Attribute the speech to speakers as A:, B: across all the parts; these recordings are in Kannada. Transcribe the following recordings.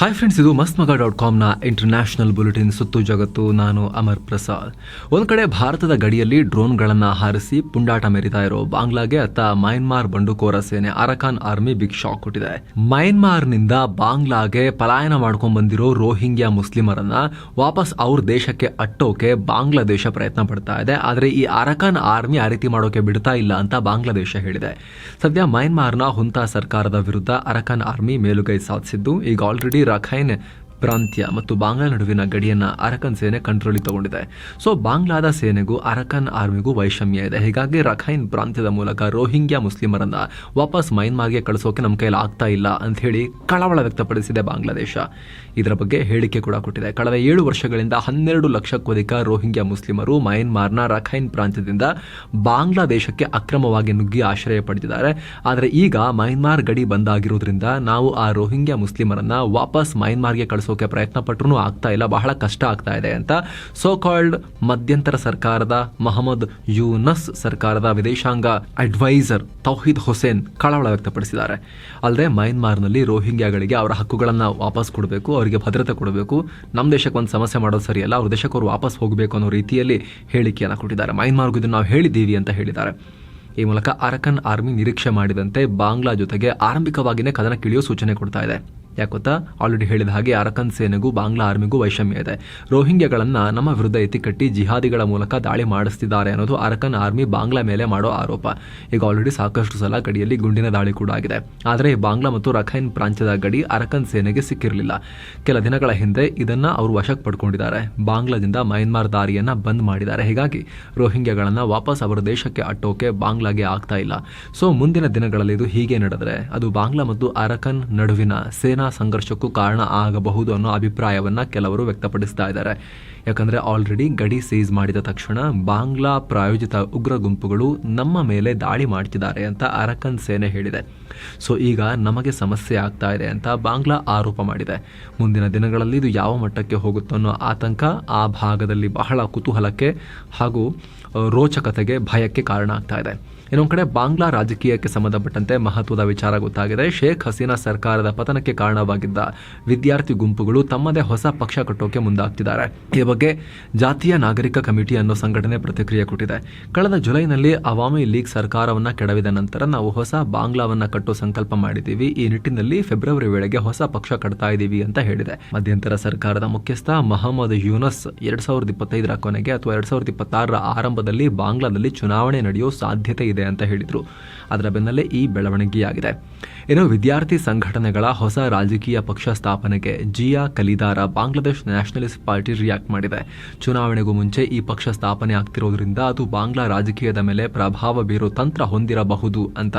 A: ಹಾಯ್ ಫ್ರೆಂಡ್ಸ್ ಇದು ಮಸ್ತ್ ಮಗ ಡಾಟ್ ಕಾಮ್ನ ಇಂಟರ್ನ್ಯಾಷನಲ್ ಬುಲೆಟಿನ್ ಸುತ್ತು ಜಗತ್ತು. ನಾನು ಅಮರ್ ಪ್ರಸಾದ್. ಒಂದು ಕಡೆ ಭಾರತದ ಗಡಿಯಲ್ಲಿ ಡ್ರೋನ್ಗಳನ್ನು ಹಾರಿಸಿ ಪುಂಡಾಟ ಮೆರಿತಾ ಇರೋ ಬಾಂಗ್ಲಾಗೆ ಅತ್ತ ಮಯನ್ಮಾರ್ ಬಂಡುಕೋರ ಸೇನೆ ಅರಕಾನ್ ಆರ್ಮಿ ಬಿಗ್ ಶಾಕ್ ಕೊಟ್ಟಿದೆ. ಮಯನ್ಮಾರ್ನಿಂದ ಬಾಂಗ್ಲಾಗೆ ಪಲಾಯನ ಮಾಡ್ಕೊಂಡ್ ಬಂದಿರೋ ರೋಹಿಂಗ್ಯಾ ಮುಸ್ಲಿಮರನ್ನ ವಾಪಸ್ ಅವ್ರ ದೇಶಕ್ಕೆ ಅಟ್ಟೋಕೆ ಬಾಂಗ್ಲಾದೇಶ ಪ್ರಯತ್ನ ಪಡ್ತಾ ಇದೆ. ಆದರೆ ಈ ಅರಕಾನ್ ಆರ್ಮಿ ಆ ರೀತಿ ಮಾಡೋಕೆ ಬಿಡ್ತಾ ಇಲ್ಲ ಅಂತ ಬಾಂಗ್ಲಾದೇಶ ಹೇಳಿದೆ. ಸದ್ಯ ಮಯನ್ಮಾರ್ನ ಹುಂತಾ ಸರ್ಕಾರದ ವಿರುದ್ಧ ಅರಕಾನ್ ಆರ್ಮಿ ಮೇಲುಗೈ ಸಾಧಿಸಿದ್ದು. ಈಗ ಆಲ್ರೆಡಿ ರಖೈನ್ ಪ್ರಾಂತ್ಯ ಮತ್ತು ಬಾಂಗ್ಲಾ ನಡುವಿನ ಗಡಿಯನ್ನ ಅರಕನ್ ಸೇನೆ ಕಂಟ್ರೋಲಿಗೆ ತಗೊಂಡಿದೆ. ಸೊ ಬಾಂಗ್ಲಾದ ಸೇನೆಗೂ, ಅರಕನ್ ಆರ್ಮಿಗೂ ವೈಷಮ್ಯ ಇದೆ. ಹೀಗಾಗಿ ರಖೈನ್ ಪ್ರಾಂತ್ಯದ ಮೂಲಕ ರೋಹಿಂಗ್ಯಾ ಮುಸ್ಲಿಮರನ್ನ ವಾಪಸ್ ಮೈನ್ಮಾರ್ಗೆ ಕಳಿಸೋಕೆ ನಮ್ಮ ಕೈಯಲ್ಲಿ ಆಗ್ತಾ ಇಲ್ಲ ಅಂತ ಹೇಳಿ ಕಳವಳ ವ್ಯಕ್ತಪಡಿಸಿದೆ ಬಾಂಗ್ಲಾದೇಶ. ಇದರ ಬಗ್ಗೆ ಹೇಳಿಕೆ ಕೂಡ ಕೊಟ್ಟಿದೆ. ಕಳೆದ ಏಳು ವರ್ಷಗಳಿಂದ ಹನ್ನೆರಡು ಲಕ್ಷಕ್ಕೂ ಅಧಿಕ ರೋಹಿಂಗ್ಯಾ ಮುಸ್ಲಿಮರು ಮಯನ್ಮಾರ್ನ ರಖೈನ್ ಪ್ರಾಂತ್ಯದಿಂದ ಬಾಂಗ್ಲಾದೇಶಕ್ಕೆ ಅಕ್ರಮವಾಗಿ ನುಗ್ಗಿ ಆಶ್ರಯ ಪಡೆದಿದ್ದಾರೆ. ಆದರೆ ಈಗ ಮಯನ್ಮಾರ್ ಗಡಿ ಬಂದಾಗಿರೋದ್ರಿಂದ ನಾವು ಆ ರೋಹಿಂಗ್ಯಾ ಮುಸ್ಲಿಮರನ್ನ ವಾಪಸ್ ಮಯನ್ಮಾರ್ಗೆ ಕಳಿಸೋಕೆ ಪ್ರಯತ್ನ ಪಟ್ಟರೂ ಆಗ್ತಾ ಇಲ್ಲ, ಬಹಳ ಕಷ್ಟ ಆಗ್ತಾ ಇದೆ ಅಂತ. ಸೋ ಕಾಲ್ಡ್ ಮಧ್ಯಂತರ ಸರ್ಕಾರದ ಮಹಮ್ಮದ್ ಯೂನಸ್ ಸರ್ಕಾರದ ವಿದೇಶಾಂಗ ಅಡ್ವೈಸರ್ ತೌಹಿದ್ ಹುಸೇನ್ ಕಳವಳ ವ್ಯಕ್ತಪಡಿಸಿದ್ದಾರೆ. ಅಲ್ಲದೆ ಮಯನ್ಮಾರ್ನಲ್ಲಿ ರೋಹಿಂಗ್ಯಾಗಳಿಗೆ ಅವರ ಹಕ್ಕುಗಳನ್ನು ವಾಪಸ್ ಕೊಡಬೇಕು, ಅವರಿಗೆ ಭದ್ರತೆ ಕೊಡಬೇಕು. ನಮ್ಮ ದೇಶಕ್ಕೆ ಒಂದು ಸಮಸ್ಯೆ ಮಾಡೋದು ಸರಿಯಲ್ಲ, ಅವ್ರ ದೇಶಕ್ಕೆ ಅವರು ವಾಪಸ್ ಹೋಗಬೇಕು ಅನ್ನೋ ರೀತಿಯಲ್ಲಿ ಹೇಳಿಕೆಯನ್ನು ಕೊಟ್ಟಿದ್ದಾರೆ. ಮಯನ್ಮಾರ್ಗೂ ಇದನ್ನು ನಾವು ಹೇಳಿದ್ದೀವಿ ಅಂತ ಹೇಳಿದ್ದಾರೆ. ಈ ಮೂಲಕ ಅರಕನ್ ಆರ್ಮಿ ನಿರೀಕ್ಷೆ ಮಾಡಿದಂತೆ ಬಾಂಗ್ಲಾ ಜೊತೆಗೆ ಆರಂಭಿಕವಾಗಿಯೇ ಕದನಕ್ಕಿಳಿಯೋ ಸೂಚನೆ ಕೊಡ್ತಾ ಇದೆ. ಯಾಕೆ ಗೊತ್ತಾ ಆಲ್ರೆಡಿ ಹೇಳಿದ ಹಾಗೆ ಅರಕನ್ ಸೇನೆಗೂ ಬಾಂಗ್ಲಾ ಆರ್ಮಿಗೂ ವೈಷಮ್ಯ ಇದೆ. ರೋಹಿಂಗ್ಯಗಳನ್ನ ನಮ್ಮ ವಿರುದ್ಧ ಎತ್ತಿಕಟ್ಟಿ ಜಿಹಾದಿಗಳ ಮೂಲಕ ದಾಳಿ ಮಾಡಿಸ್ತಿದ್ದಾರೆ ಅನ್ನೋದು ಅರಕನ್ ಆರ್ಮಿ ಬಾಂಗ್ಲಾ ಮೇಲೆ ಮಾಡೋ ಆರೋಪ. ಈಗ ಆಲ್ರೆಡಿ ಸಾಕಷ್ಟು ಸಲ ಗಡಿಯಲ್ಲಿ ಗುಂಡಿನ ದಾಳಿ ಕೂಡ ಆಗಿದೆ. ಆದರೆ ಬಾಂಗ್ಲಾ ಮತ್ತು ರಖೈನ್ ಪ್ರಾಂತ್ಯದ ಗಡಿ ಅರಕನ್ ಸೇನೆಗೆ ಸಿಕ್ಕಿರಲಿಲ್ಲ. ಕೆಲ ದಿನಗಳ ಹಿಂದೆ ಇದನ್ನ ಅವರು ವಶಕ್ಕೆ ಪಡ್ಕೊಂಡಿದ್ದಾರೆ. ಬಾಂಗ್ಲಾದಿಂದ ಮಯನ್ಮಾರ್ ದಾರಿಯನ್ನ ಬಂದ್ ಮಾಡಿದ್ದಾರೆ. ಹೀಗಾಗಿ ರೋಹಿಂಗ್ಯಗಳನ್ನ ವಾಪಸ್ ಅವರ ದೇಶಕ್ಕೆ ಅಟ್ಟೋಕೆ ಬಾಂಗ್ಲಾಗೆ ಆಗ್ತಾ ಇಲ್ಲ. ಸೊ ಮುಂದಿನ ದಿನಗಳಲ್ಲಿ ಇದು ಹೀಗೆ ನಡೆದರೆ ಅದು ಬಾಂಗ್ಲಾ ಮತ್ತು ಅರಕನ್ ನಡುವಿನ ಸೇನಾ ಸಂಘರ್ಷಕ್ಕೂ ಕಾರಣ ಆಗಬಹುದು ಅನ್ನೋ ಅಭಿಪ್ರಾಯವನ್ನು ಕೆಲವರು ವ್ಯಕ್ತಪಡಿಸ್ತಾ ಇದ್ದಾರೆ. ಯಾಕಂದರೆ ಆಲ್ರೆಡಿ ಗಡಿ ಸೀಸ್ ಮಾಡಿದ ತಕ್ಷಣ ಬಾಂಗ್ಲಾ ಪ್ರಾಯೋಜಿತ ಉಗ್ರ ಗುಂಪುಗಳು ನಮ್ಮ ಮೇಲೆ ದಾಳಿ ಮಾಡ್ತಿದ್ದಾರೆ ಅಂತ ಅರಕನ್ ಸೇನೆ ಹೇಳಿದೆ. ಸೊ ಈಗ ನಮಗೆ ಸಮಸ್ಯೆ ಆಗ್ತಾ ಇದೆ ಅಂತ ಬಾಂಗ್ಲಾ ಆರೋಪ ಮಾಡಿದೆ. ಮುಂದಿನ ದಿನಗಳಲ್ಲಿ ಇದು ಯಾವ ಮಟ್ಟಕ್ಕೆ ಹೋಗುತ್ತೋ ಅನ್ನೋ ಆತಂಕ ಆ ಭಾಗದಲ್ಲಿ ಬಹಳ ಕುತೂಹಲಕ್ಕೆ ಹಾಗೂ, ರೋಚಕತೆಗೆ ಭಯಕ್ಕೆ ಕಾರಣ ಆಗ್ತಾ ಇದೆ. ಇನ್ನೊಂದು ಕಡೆ ಬಾಂಗ್ಲಾ ರಾಜಕೀಯಕ್ಕೆ ಸಂಬಂಧಪಟ್ಟಂತೆ ಮಹತ್ವದ ವಿಚಾರ ಗೊತ್ತಾಗಿದೆ. ಶೇಖ್ ಹಸೀನಾ ಸರ್ಕಾರದ ಪತನಕ್ಕೆ ಕಾರಣವಾಗಿದ್ದ ವಿದ್ಯಾರ್ಥಿ ಗುಂಪುಗಳು ತಮ್ಮದೇ ಹೊಸ ಪಕ್ಷ ಕಟ್ಟೋಕೆ ಮುಂದಾಗ್ತಿದ್ದಾರೆ. ಈ ಬಗ್ಗೆ ಜಾತಿಯ ನಾಗರಿಕ ಕಮಿಟಿ ಅನ್ನೋ ಸಂಘಟನೆ ಪ್ರತಿಕ್ರಿಯೆ ಕೊಟ್ಟಿದೆ. ಕಳೆದ ಜುಲೈನಲ್ಲಿ ಅವಾಮಿ ಲೀಗ್ ಸರ್ಕಾರವನ್ನ ಕೆಡವಿದ ನಂತರ ನಾವು ಹೊಸ ಬಾಂಗ್ಲಾವನ್ನ ಕಟ್ಟೋ ಸಂಕಲ್ಪ ಮಾಡಿದ್ದೀವಿ. ಈ ನಿಟ್ಟಿನಲ್ಲಿ ಫೆಬ್ರವರಿ ವೇಳೆಗೆ ಹೊಸ ಪಕ್ಷ ಕಟ್ತಾ ಇದ್ದೀವಿ ಅಂತ ಹೇಳಿದೆ. ಮಧ್ಯಂತರ ಸರ್ಕಾರದ ಮುಖ್ಯಸ್ಥ ಮಹಮ್ಮದ್ ಯೂನಸ್ ಎರಡ್ ಸಾವಿರದ ಇಪ್ಪತ್ತೈದರ ಕೊನೆಗೆ ಅಥವಾ ಎರಡ್ ಸಾವಿರದ ಇಪ್ಪತ್ತಾರರ ಆರಂಭದಲ್ಲಿ ಬಾಂಗ್ಲಾದಲ್ಲಿ ಚುನಾವಣೆ ನಡೆಯೋ ಸಾಧ್ಯತೆ ಇದೆ ಅಂತ ಹೇಳಿದ್ರು. ಅದರ ಬೆನ್ನಲ್ಲೇ ಈ ಬೆಳವಣಿಗೆಯಾಗಿದೆ. ಇನ್ನು ವಿದ್ಯಾರ್ಥಿ ಸಂಘಟನೆಗಳ ಹೊಸ ರಾಜಕೀಯ ಪಕ್ಷ ಸ್ಥಾಪನೆಗೆ ಜಿಯಾ ಕಲಿದಾರ ಬಾಂಗ್ಲಾದೇಶ್ ನ್ಯಾಷನಲಿಸ್ಟ್ ಪಾರ್ಟಿ ರಿಯಾಕ್ಟ್ ಮಾಡಿದೆ. ಚುನಾವಣೆಗೂ ಮುಂಚೆ ಈ ಪಕ್ಷ ಸ್ಥಾಪನೆ ಆಗ್ತಿರೋದ್ರಿಂದ ಅದು ಬಾಂಗ್ಲಾ ರಾಜಕೀಯದ ಮೇಲೆ ಪ್ರಭಾವ ಬೀರೋ ತಂತ್ರ ಹೊಂದಿರಬಹುದು ಅಂತ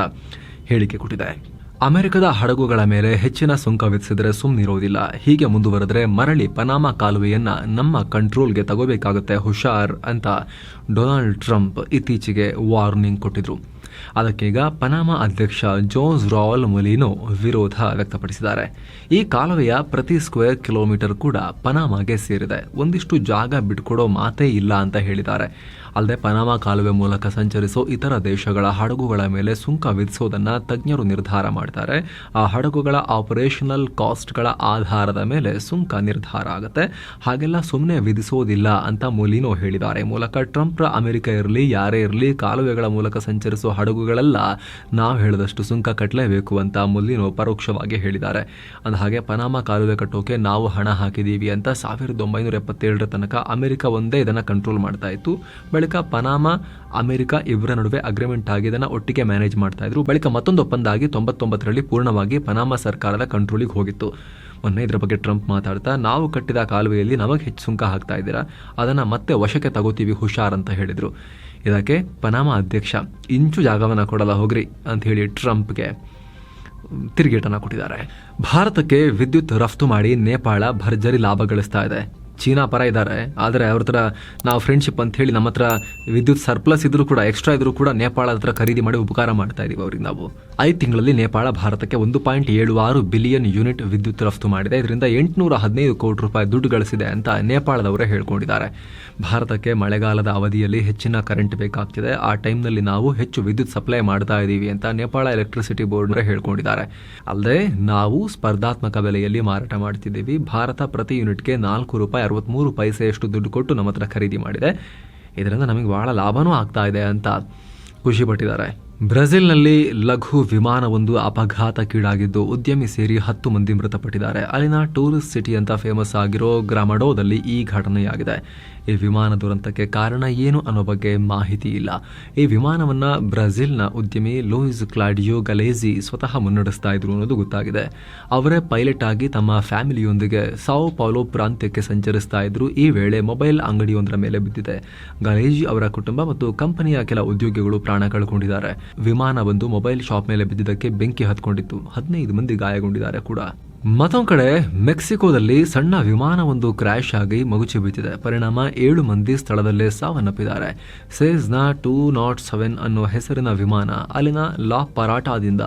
A: ಹೇಳಿಕೆ ಕೊಟ್ಟಿದೆ. ಅಮೆರಿಕದ ಹಡಗುಗಳ ಮೇಲೆ ಹೆಚ್ಚಿನ ಸುಂಕ ವಿಧಿಸಿದರೆ ಸುಮ್ಮನಿರೋದಿಲ್ಲ ಹೀಗೆ ಮುಂದುವರೆದ್ರೆ ಮರಳಿ ಪನಾಮ ಕಾಲುವೆಯನ್ನ ನಮ್ಮ ಕಂಟ್ರೋಲ್ಗೆ ತಗೋಬೇಕಾಗುತ್ತೆ, ಹುಷಾರ್ ಅಂತ ಡೊನಾಲ್ಡ್ ಟ್ರಂಪ್ ಇತ್ತೀಚೆಗೆ ವಾರ್ನಿಂಗ್ ಕೊಟ್ಟಿದ್ರು. ಅದಕ್ಕೀಗ ಪನಾಮ ಅಧ್ಯಕ್ಷ ಜೋಸ್ ರಾವಲ್ ಮುಲಿನೋ ವಿರೋಧ ವ್ಯಕ್ತಪಡಿಸಿದ್ದಾರೆ. ಈ ಕಾಲುವೆಯ ಪ್ರತಿ ಸ್ಕ್ವೇರ್ ಕಿಲೋಮೀಟರ್ ಕೂಡ ಪನಾಮಾಗೆ ಸೇರಿದೆ. ಒಂದಿಷ್ಟು ಜಾಗ ಬಿಟ್ಕೊಡೋ ಮಾತೇ ಇಲ್ಲ ಅಂತ ಹೇಳಿದ್ದಾರೆ. ಅಲ್ಲದೆ ಪನಾಮಾ ಕಾಲುವೆ ಮೂಲಕ ಸಂಚರಿಸೋ ಇತರ ದೇಶಗಳ ಹಡಗುಗಳ ಮೇಲೆ ಸುಂಕ ವಿಧಿಸೋದನ್ನ ತಜ್ಞರು ನಿರ್ಧಾರ ಮಾಡ್ತಾರೆ. ಆ ಹಡಗುಗಳ ಆಪರೇಷನಲ್ ಕಾಸ್ಟ್ಗಳ ಆಧಾರದ ಮೇಲೆ ಸುಂಕ ನಿರ್ಧಾರ ಆಗುತ್ತೆ. ಹಾಗೆಲ್ಲ ಸುಮ್ಮನೆ ವಿಧಿಸೋದಿಲ್ಲ ಅಂತ ಮೊಲಿನೋ ಹೇಳಿದ್ದಾರೆ. ಮೂಲಕ ಟ್ರಂಪ್ರ ಅಮೆರಿಕ ಇರಲಿ, ಯಾರೇ ಇರಲಿ, ಕಾಲುವೆಗಳ ಮೂಲಕ ಸಂಚರಿಸೋ ಹಡಗುಗಳೆಲ್ಲ ನಾವು ಹೇಳಿದಷ್ಟು ಸುಂಕ ಕಟ್ಟಲೇಬೇಕು ಅಂತ ಮೊಲಿನೋ ಪರೋಕ್ಷವಾಗಿ ಹೇಳಿದ್ದಾರೆ. ಅಂದ ಹಾಗೆ ಪನಾಮಾ ಕಾಲುವೆ ಕಟ್ಟೋಕೆ ನಾವು ಹಣ ಹಾಕಿದ್ದೀವಿ ಅಂತ ಸಾವಿರದ ಒಂಬೈನೂರ ಎಪ್ಪತ್ತೇಳರ ತನಕ ಅಮೆರಿಕ ಒಂದೇ ಇದನ್ನು ಕಂಟ್ರೋಲ್ ಮಾಡ್ತಾ ಇತ್ತು. ಬಳಿಕ ಪನಾಮಾ, ಅಮೆರಿಕ ಇವರ ನಡುವೆ ಅಗ್ರಿಮೆಂಟ್ ಆಗಿ ಇದನ್ನ ಒಟ್ಟಿಗೆ ಮ್ಯಾನೇಜ್ ಮಾಡ್ತಾ ಇದ್ರು. ಬಳಿಕ ಮತ್ತೊಂದು ಒಪ್ಪಂದ ಆಗಿ ತೊಂಬತ್ತೊಂಬತ್ತರಲ್ಲಿ ಪೂರ್ಣವಾಗಿ ಪನಾಮಾ ಸರ್ಕಾರದ ಕಂಟ್ರೋಲಿಗೆ ಹೋಗಿತ್ತು. ಮೊನ್ನೆ ಇದರ ಬಗ್ಗೆ ಟ್ರಂಪ್ ಮಾತಾಡ್ತಾ, ನಾವು ಕಟ್ಟಿದ ಕಾಲುವೆಯಲ್ಲಿ ನಮಗೆ ಹೆಚ್ಚು ಸುಂಕ ಹಾಕ್ತಾ ಇದ್ದೀರಾ? ಅದನ್ನ ಮತ್ತೆ ವಶಕ್ಕೆ ತಗೋತೀವಿ, ಹುಷಾರ್ ಅಂತ ಹೇಳಿದ್ರು. ಇದಕ್ಕೆ ಪನಾಮಾ ಅಧ್ಯಕ್ಷ, ಇಂಚು ಜಾಗವನ್ನ ಕೊಡಲ್ಲ ಹೋಗ್ರಿ ಅಂತ ಹೇಳಿ ಟ್ರಂಪ್ಗೆ ತಿರುಗೇಟನ್ನು ಕೊಟ್ಟಿದ್ದಾರೆ. ಭಾರತಕ್ಕೆ ವಿದ್ಯುತ್ ರಫ್ತು ಮಾಡಿ ನೇಪಾಳ ಭರ್ಜರಿ ಲಾಭ ಗಳಿಸ್ತಾ ಇದೆ. ಚೀನಾ ಪರ ಇದ್ದಾರೆ. ಆದರೆ ಅವ್ರ ಹತ್ರ ನಾವು ಫ್ರೆಂಡ್ಶಿಪ್ ಅಂತ ಹೇಳಿ ನಮ್ಮ ಹತ್ರ ವಿದ್ಯುತ್ ಸರ್ಪ್ಲಸ್ ಇದ್ರೂ ಕೂಡ ಎಕ್ಸ್ಟ್ರಾ ಇದ್ರೂ ಕೂಡ ನೇಪಾಳ ಹತ್ರ ಖರೀದಿ ಮಾಡಿ ಉಪಕಾರ ಮಾಡ್ತಾ ಇದೀವಿ ಅವ್ರಿಗೆ ನಾವು. ಐದು ತಿಂಗಳಲ್ಲಿ ನೇಪಾಳ ಭಾರತಕ್ಕೆ ಒಂದು ಪಾಯಿಂಟ್ ಏಳು ಆರು ಬಿಲಿಯನ್ ಯೂನಿಟ್ ವಿದ್ಯುತ್ ರಫ್ತು ಮಾಡಿದೆ. ಇದರಿಂದ ಎಂಟುನೂರ ಹದಿನೈದು ಕೋಟಿ ರೂಪಾಯಿ ದುಡ್ಡು ಗಳಿಸಿದೆ ಅಂತ ನೇಪಾಳದವರೇ ಹೇಳ್ಕೊಂಡಿದ್ದಾರೆ. ಭಾರತಕ್ಕೆ ಮಳೆಗಾಲದ ಅವಧಿಯಲ್ಲಿ ಹೆಚ್ಚಿನ ಕರೆಂಟ್ ಬೇಕಾಗ್ತಿದೆ. ಆ ಟೈಮ್ನಲ್ಲಿ ನಾವು ಹೆಚ್ಚು ವಿದ್ಯುತ್ ಸಪ್ಲೈ ಮಾಡ್ತಾ ಇದ್ದೀವಿ ಅಂತ ನೇಪಾಳ ಎಲೆಕ್ಟ್ರಿಸಿಟಿ ಬೋರ್ಡ್ ಹೇಳ್ಕೊಂಡಿದ್ದಾರೆ. ಅಲ್ಲದೆ ನಾವು ಸ್ಪರ್ಧಾತ್ಮಕ ಬೆಲೆಯಲ್ಲಿ ಮಾರಾಟ ಮಾಡ್ತಿದ್ದೀವಿ. ಭಾರತ ಪ್ರತಿ ಯೂನಿಟ್ಗೆ ನಾಲ್ಕು ರೂಪಾಯಿ ಅರವತ್ತ್ಮೂರು ಪೈಸೆಯಷ್ಟು ದುಡ್ಡು ಕೊಟ್ಟು ನಮ್ಮ ಹತ್ರ ಖರೀದಿ ಮಾಡಿದೆ. ಇದರಿಂದ ನಮಗೆ ಭಾಳ ಲಾಭನೂ ಆಗ್ತಾ ಇದೆ ಅಂತ ಖುಷಿ ಪಟ್ಟಿದ್ದಾರೆ. ಬ್ರೆಜಿಲ್ನಲ್ಲಿ ಲಘು ವಿಮಾನವೊಂದು ಅಪಘಾತಕ್ಕೀಡಾಗಿದ್ದು ಉದ್ಯಮಿ ಸೇರಿ ಹತ್ತು ಮಂದಿ ಮೃತಪಟ್ಟಿದ್ದಾರೆ. ಅಲ್ಲಿನ ಟೂರಿಸ್ಟ್ ಸಿಟಿ ಅಂತ ಫೇಮಸ್ ಆಗಿರೋ ಗ್ರಾಮಡೋದಲ್ಲಿ ಈ ಘಟನೆಯಾಗಿದೆ. ಈ ವಿಮಾನ ದುರಂತಕ್ಕೆ ಕಾರಣ ಏನು ಅನ್ನೋ ಬಗ್ಗೆ ಮಾಹಿತಿ ಇಲ್ಲ. ಈ ವಿಮಾನವನ್ನು ಬ್ರೆಜಿಲ್ನ ಉದ್ಯಮಿ ಲೂಯಿಸ್ ಕ್ಲಾಡಿಯೋ ಗಲೇಜಿ ಸ್ವತಃ ಮುನ್ನಡೆಸ್ತಾ ಇದ್ರು ಅನ್ನೋದು ಗೊತ್ತಾಗಿದೆ. ಅವರೇ ಪೈಲಟ್ ಆಗಿ ತಮ್ಮ ಫ್ಯಾಮಿಲಿಯೊಂದಿಗೆ ಸಾವು ಪೌಲೋ ಪ್ರಾಂತ್ಯಕ್ಕೆ ಸಂಚರಿಸ್ತಾ ಇದ್ರು. ಈ ವೇಳೆ ಮೊಬೈಲ್ ಅಂಗಡಿಯೊಂದರ ಮೇಲೆ ಬಿದ್ದಿದೆ. ಗಲೇಜಿ ಅವರ ಕುಟುಂಬ ಮತ್ತು ಕಂಪನಿಯ ಕೆಲ ಉದ್ಯೋಗಿಗಳು ಪ್ರಾಣ ಕಳ್ಕೊಂಡಿದ್ದಾರೆ. ವಿಮಾನ ಬಂದು ಮೊಬೈಲ್ ಶಾಪ್ ಮೇಲೆ ಬಿದ್ದಿದ್ದಕ್ಕೆ ಬೆಂಕಿ ಹತ್ಕೊಂಡಿತ್ತು. ಹದಿನೈದು ಮಂದಿ ಗಾಯಗೊಂಡಿದ್ದಾರೆ ಕೂಡ. ಮತ್ತೊಂದು ಕಡೆ, ಮೆಕ್ಸಿಕೋದಲ್ಲಿ ಸಣ್ಣ ವಿಮಾನವೊಂದು ಕ್ರ್ಯಾಶ್ ಆಗಿ ಮಗುಚಿ ಬಿದ್ದಿದೆ ಪರಿಣಾಮ ಏಳು ಮಂದಿ ಸ್ಥಳದಲ್ಲೇ ಸಾವನ್ನಪ್ಪಿದ್ದಾರೆ. ಸೇಜ್ನ ಟೂ ನಾಟ್ ಸೆವೆನ್ ಅನ್ನೋ ಹೆಸರಿನ ವಿಮಾನ ಅಲ್ಲಿನ ಲಾ ಪರಾಟಾದಿಂದ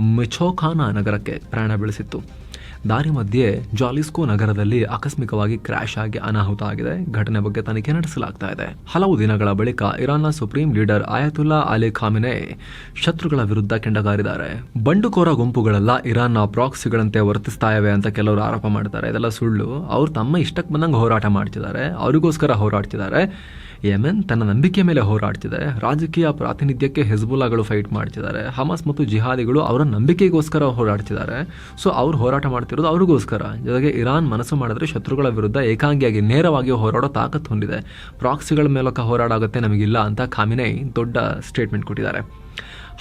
A: ಮಿಚೋಖಾನಾ ನಗರಕ್ಕೆ ಪ್ರಯಾಣ ಬೆಳೆಸಿತ್ತು. ದಾರಿ ಮಧ್ಯೆ ಜಾಲಿಸ್ಕೋ ನಗರದಲ್ಲಿ ಆಕಸ್ಮಿಕವಾಗಿ ಕ್ರ್ಯಾಶ್ ಆಗಿ ಅನಾಹುತ ಆಗಿದೆ. ಘಟನೆ ಬಗ್ಗೆ ತನಿಖೆ ನಡೆಸಲಾಗ್ತಾ ಇದೆ. ಹಲವು ದಿನಗಳ ಬಳಿಕ ಇರಾನ್ನ supreme leader Ayatollah Ali Khamenei ಶತ್ರುಗಳ ವಿರುದ್ಧ ಕೆಂಡಗಾರಿದ್ದಾರೆ. ಬಂಡುಕೋರ ಗುಂಪುಗಳೆಲ್ಲ ಇರಾನ್ನ ಪ್ರಾಕ್ಸಿಗಳಂತೆ ವರ್ತಿಸ್ತಾ ಇವೆ ಅಂತ ಕೆಲವರು ಆರೋಪ ಮಾಡ್ತಾರೆ. ಇದೆಲ್ಲ ಸುಳ್ಳು. ಅವ್ರು ತಮ್ಮ ಇಷ್ಟಕ್ಕೆ ಬಂದಂಗೆ ಹೋರಾಟ ಮಾಡ್ತಿದ್ದಾರೆ. ಅವರಿಗೋಸ್ಕರ ಹೋರಾಡ್ತಿದ್ದಾರೆ. ಯೆಮೆನ್ ತನ್ನ ನಂಬಿಕೆ ಮೇಲೆ ಹೋರಾಡ್ತಿದೆ. ರಾಜಕೀಯ ಪ್ರಾತಿನಿಧ್ಯಕ್ಕೆ ಹೆಜ್ಬುಲ್ಲಾಗಳು ಫೈಟ್ ಮಾಡ್ತಿದ್ದಾರೆ. ಹಮಾಸ್ ಮತ್ತು ಜಿಹಾದಿಗಳು ಅವರ ನಂಬಿಕೆಗೋಸ್ಕರ ಹೋರಾಡ್ತಿದ್ದಾರೆ. ಸೊ ಅವ್ರು ಹೋರಾಟ ಮಾಡ್ತಿರೋದು ಅವ್ರಿಗೋಸ್ಕರ. ಜೊತೆಗೆ ಇರಾನ್ ಮನಸ್ಸು ಮಾಡಿದ್ರೆ ಶತ್ರುಗಳ ವಿರುದ್ಧ ಏಕಾಂಗಿಯಾಗಿ, ನೇರವಾಗಿ ಹೋರಾಡೋ ತಾಕತ್ತು ಹೊಂದಿದೆ. ಪ್ರಾಕ್ಸಿಗಳ ಮೂಲಕ ಹೋರಾಡಾಗುತ್ತೆ ನಮಗಿಲ್ಲ ಅಂತ ಖಾಮಿನೈ ದೊಡ್ಡ ಸ್ಟೇಟ್ಮೆಂಟ್ ಕೊಟ್ಟಿದ್ದಾರೆ.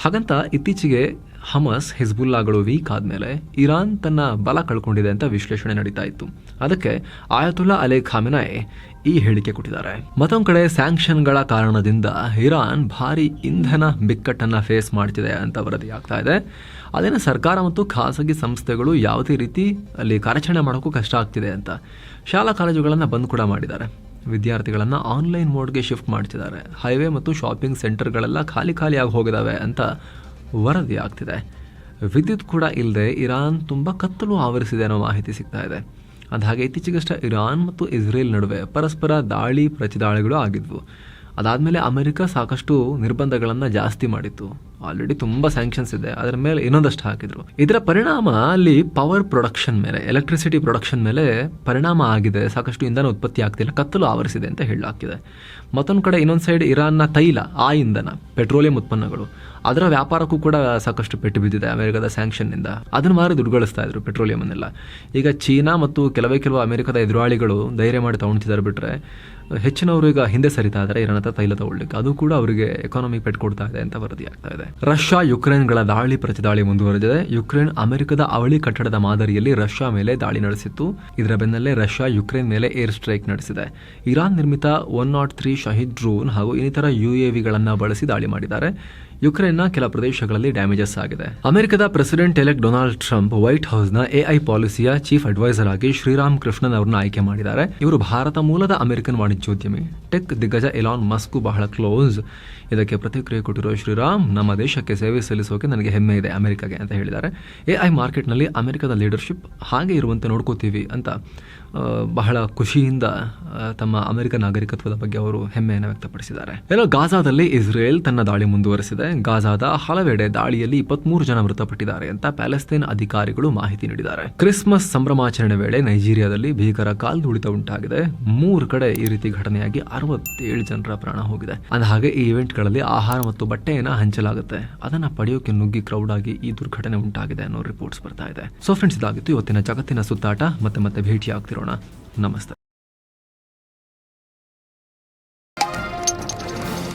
A: ಹಾಗಂತ ಇತ್ತೀಚೆಗೆ ಹಮಸ್, ಹಿಜ್ಬುಲ್ಲಾಗಳು ವೀಕ್ ಆದಮೇಲೆ ಇರಾನ್ ತನ್ನ ಬಲ ಕಳ್ಕೊಂಡಿದೆ ಅಂತ ವಿಶ್ಲೇಷಣೆ ನಡೀತಾ ಇತ್ತು. ಅದಕ್ಕೆ ಆಯತುಲ್ಲಾ ಅಲೆ ಖಾಮಿನಾಯ್ ಈ ಹೇಳಿಕೆ ಕೊಟ್ಟಿದ್ದಾರೆ. ಮತ್ತೊಂದು ಕಡೆ ಸ್ಯಾಂಕ್ಷನ್ಗಳ ಕಾರಣದಿಂದ ಇರಾನ್ ಭಾರಿ ಇಂಧನ ಬಿಕ್ಕಟ್ಟನ್ನ ಫೇಸ್ ಮಾಡ್ತಿದೆ ಅಂತ ವರದಿ ಆಗ್ತಾ ಇದೆ. ಅದೇನ ಸರ್ಕಾರ ಮತ್ತು ಖಾಸಗಿ ಸಂಸ್ಥೆಗಳು ಯಾವುದೇ ರೀತಿ ಅಲ್ಲಿ ಕಾರ್ಯಾಚರಣೆ ಮಾಡೋಕ್ಕೂ ಕಷ್ಟ ಆಗ್ತಿದೆ ಅಂತ ಶಾಲಾ ಕಾಲೇಜುಗಳನ್ನು ಬಂದ್ ಕೂಡ ಮಾಡಿದ್ದಾರೆ. ವಿದ್ಯಾರ್ಥಿಗಳನ್ನು ಆನ್ಲೈನ್ ಮೋಡ್ಗೆ ಶಿಫ್ಟ್ ಮಾಡ್ತಿದ್ದಾರೆ. ಹೈವೇ ಮತ್ತು ಶಾಪಿಂಗ್ ಸೆಂಟರ್ಗಳೆಲ್ಲ ಖಾಲಿ ಖಾಲಿಯಾಗಿ ಹೋಗಿದ್ದಾವೆ ಅಂತ ವರದಿ ಆಗ್ತಿದೆ. ವಿದ್ಯುತ್ ಕೂಡ ಇಲ್ಲದೆ ಇರಾನ್ ತುಂಬ ಕತ್ತಲು ಆವರಿಸಿದೆ ಅನ್ನೋ ಮಾಹಿತಿ ಸಿಗ್ತಾ ಇದೆ. ಅದಾಗೆ ಇತ್ತೀಚೆಗಷ್ಟೇ ಇರಾನ್ ಮತ್ತು ಇಸ್ರೇಲ್ ನಡುವೆ ಪರಸ್ಪರ ದಾಳಿ, ಪ್ರತಿದಾಳಿಗಳು ಆಗಿದ್ವು. ಅದಾದಮೇಲೆ ಅಮೆರಿಕ ಸಾಕಷ್ಟು ನಿರ್ಬಂಧಗಳನ್ನು ಜಾಸ್ತಿ ಮಾಡಿತ್ತು. ಆಲ್ರೆಡಿ ತುಂಬ ಸ್ಯಾಂಕ್ಷನ್ಸ್ ಇದೆ. ಅದರ ಮೇಲೆ ಇನ್ನೊಂದಷ್ಟು ಹಾಕಿದ್ರು. ಇದರ ಪರಿಣಾಮ ಅಲ್ಲಿ ಪವರ್ ಪ್ರೊಡಕ್ಷನ್ ಮೇಲೆ ಎಲೆಕ್ಟ್ರಿಸಿಟಿ ಪ್ರೊಡಕ್ಷನ್ ಮೇಲೆ ಪರಿಣಾಮ ಆಗಿದೆ. ಸಾಕಷ್ಟು ಇಂಧನ ಉತ್ಪತ್ತಿ ಆಗ್ತಿಲ್ಲ. ಕತ್ತಲು ಆವರಿಸಿದೆ ಅಂತ ಹೇಳಲಾಗ್ತಿದೆ. ಮತ್ತೊಂದು ಕಡೆ ಇನ್ನೊಂದು ಸೈಡ್ ಇರಾನ್ನ ತೈಲ, ಆ ಇಂಧನ, ಪೆಟ್ರೋಲಿಯಂ ಉತ್ಪನ್ನಗಳು. ಅದರ ವ್ಯಾಪಾರಕ್ಕೂ ಕೂಡ ಸಾಕಷ್ಟು ಪೆಟ್ಟು ಬಿದ್ದಿದೆ ಅಮೆರಿಕದ ಸ್ಯಾಂಕ್ಷನ್ನಿಂದ ಅದನ್ನು ಮಾರಿ ದುಡ್ಡು ಇದ್ರು ಪೆಟ್ರೋಲಿಯಮನ್ನೆಲ್ಲ ಈಗ ಚೀನಾ ಮತ್ತು ಕೆಲವೇ ಕೆಲವು ಅಮೆರಿಕದ ಎದುರಾಳಿಗಳು ಧೈರ್ಯ ಮಾಡಿ ತಗೊಳ್ತಿದ್ದಾರೆ ಬಿಟ್ರೆ ಹೆಚ್ಚಿನವರು ಈಗ ಹಿಂದೆ ಸರಿತಾ ಇದ್ದಾರೆ ಹತ್ರ ತೈಲ ತಗೊಳ್ಳಿಕ್ಕೆ. ಅದು ಕೂಡ ಅವರಿಗೆ ಎಕಾನಮಿ ಪೆಟ್ ಕೊಡ್ತಾ ಇದೆ ಅಂತ ವರದಿ ಆಗ್ತಾ ಇದೆ. ರಷ್ಯಾ ಯುಕ್ರೇನ್ಗಳ ದಾಳಿ ಪ್ರತಿದಾಳಿ ಮುಂದುವರೆದಿದೆ. ಯುಕ್ರೇನ್ ಅಮೆರಿಕದ ಅವಳಿ ಕಟ್ಟಡದ ಮಾದರಿಯಲ್ಲಿ ರಷ್ಯಾ ಮೇಲೆ ದಾಳಿ ನಡೆಸಿತ್ತು. ಇದರ ಬೆನ್ನಲ್ಲೇ ರಷ್ಯಾ ಯುಕ್ರೇನ್ ಮೇಲೆ ಏರ್ ಸ್ಟ್ರೈಕ್ ನಡೆಸಿದೆ. ಇರಾನ್ ನಿರ್ಮಿತ one not three Shahed drone ಹಾಗೂ ಇನ್ನಿತರ ಯುಎವಿಗಳನ್ನು ಬಳಸಿ ದಾಳಿ ಮಾಡಿದ್ದಾರೆ. ಯುಕ್ರೇನ್ನ ಕೆಲ ಪ್ರದೇಶಗಳಲ್ಲಿ ಡ್ಯಾಮೇಜಸ್ ಆಗಿದೆ. ಅಮೆರಿಕದ president elect Donald Trump white ಹೌಸ್ನ AI ಪಾಲಿಸಿಯ ಚೀಫ್ ಅಡ್ವೈಸರ್ ಆಗಿ ಶ್ರೀರಾಮ್ ಕೃಷ್ಣನ್ ಅವರನ್ನು ಆಯ್ಕೆ ಮಾಡಿದ್ದಾರೆ. ಇವರು ಭಾರತ ಮೂಲದ ಅಮೆರಿಕನ್ ವಾಣಿಜ್ಯೋದ್ಯಮಿ. ಟೆಕ್ ದಿಗ್ಗಜ ಎಲಾನ್ ಮಸ್ಕು ಬಹಳ ಕ್ಲೋಸ್. ಇದಕ್ಕೆ ಪ್ರತಿಕ್ರಿಯೆ ಕೊಟ್ಟಿರೋ ಶ್ರೀರಾಮ್, ನಮ್ಮ ದೇಶಕ್ಕೆ ಸೇವೆ ಸಲ್ಲಿಸೋಕೆ ನನಗೆ ಹೆಮ್ಮೆ ಇದೆ ಅಮೆರಿಕಾಗೆ ಅಂತ ಹೇಳಿದ್ದಾರೆ. ಎಐ ಮಾರ್ಕೆಟ್ನಲ್ಲಿ ಅಮೆರಿಕದ ಲೀಡರ್ಶಿಪ್ ಹಾಗೆ ಇರುವಂತೆ ನೋಡ್ಕೋತೀವಿ ಅಂತ ಬಹಳ ಖುಷಿಯಿಂದ ತಮ್ಮ ಅಮೆರಿಕ ನಾಗರಿಕತ್ವದ ಬಗ್ಗೆ ಅವರು ಹೆಮ್ಮೆಯನ್ನು ವ್ಯಕ್ತಪಡಿಸಿದ್ದಾರೆ. ಏನೋ ಗಾಜಾದಲ್ಲಿ ಇಸ್ರೇಲ್ ತನ್ನ ದಾಳಿ ಮುಂದುವರೆಸಿದೆ. ಗಾಜಾದ ಹಲವೆಡೆ ದಾಳಿಯಲ್ಲಿ ಇಪ್ಪತ್ಮೂರು ಜನ ಮೃತಪಟ್ಟಿದ್ದಾರೆ ಅಂತ ಪ್ಯಾಲೆಸ್ತೇನ್ ಅಧಿಕಾರಿಗಳು ಮಾಹಿತಿ ನೀಡಿದ್ದಾರೆ. ಕ್ರಿಸ್ಮಸ್ ಸಂಭ್ರಮಾಚರಣೆ ವೇಳೆ ನೈಜೀರಿಯಾದಲ್ಲಿ ಭೀಕರ ಕಾಲ್ದುಳಿತ ಉಂಟಾಗಿದೆ. ಮೂರು ಕಡೆ ಈ ರೀತಿ ಘಟನೆಯಾಗಿ ಅರವತ್ತೇಳು ಜನರ ಪ್ರಾಣ ಹೋಗಿದೆ. ಅಂದಹಾಗೆ ಈ ಇವೆಂಟ್ಗಳಲ್ಲಿ ಆಹಾರ ಮತ್ತು ಬಟ್ಟೆಯನ್ನ ಹಂಚಲಾಗುತ್ತೆ. ಅದನ್ನ ಪಡೆಯೋಕೆ ನುಗ್ಗಿ ಕ್ರೌಡ್ ಆಗಿ ಈ ದುರ್ಘಟನೆ ಉಂಟಾಗಿದೆ ಅನ್ನೋ ರಿಪೋರ್ಟ್ಸ್ ಬರ್ತಾ ಇದೆ. ಸೊ ಫ್ರೆಂಡ್ಸ್ ಇದಾಗಿತ್ತು ಇವತ್ತಿನ ಜಗತ್ತಿನ ಸುತ್ತಾಟ. ಮತ್ತೆ ಮತ್ತೆ ಭೇಟಿ ಆಗ್ತಿರೋಣ ನಮಸ್ತೆ.